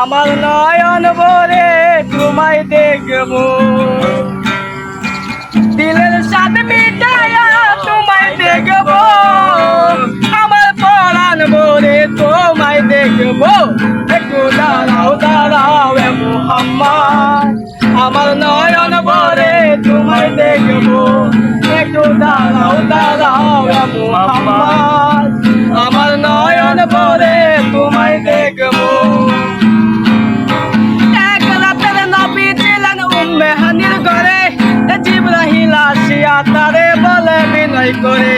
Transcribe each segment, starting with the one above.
আমার নয়ন ভরে তোমায় দেখব। দিলের সাথে মিটায়া তোমায় দেখব। আমার পরাণ ভরে তোমায় দেখব। একটু দাঁড়াও দাঁড়াও আমার নয়ন ভরে তোমায় দেখব। জিব্রাহিল আসিয়া তারে বলে বিনয় করে।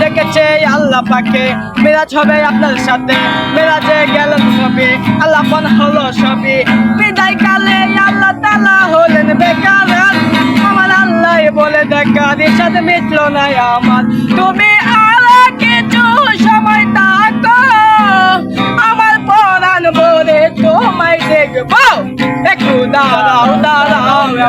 দেখেছে আল্লাহ পাকে, মিরাজ হবে আপনার সাথে, মিরাজে গেলেন সবই আল্লাহ হলো সবই বিদায় কালে আল্লাহ তালা হলেন বেকার আমার আল্লাহ বলে দেখা দিশাদ মিটল না আমার। তুমি আর কিছু সময় থাকো, আমার পরাণ বলে তোমায় দেখব। একটু দাঁড়াও দাঁড়াও এ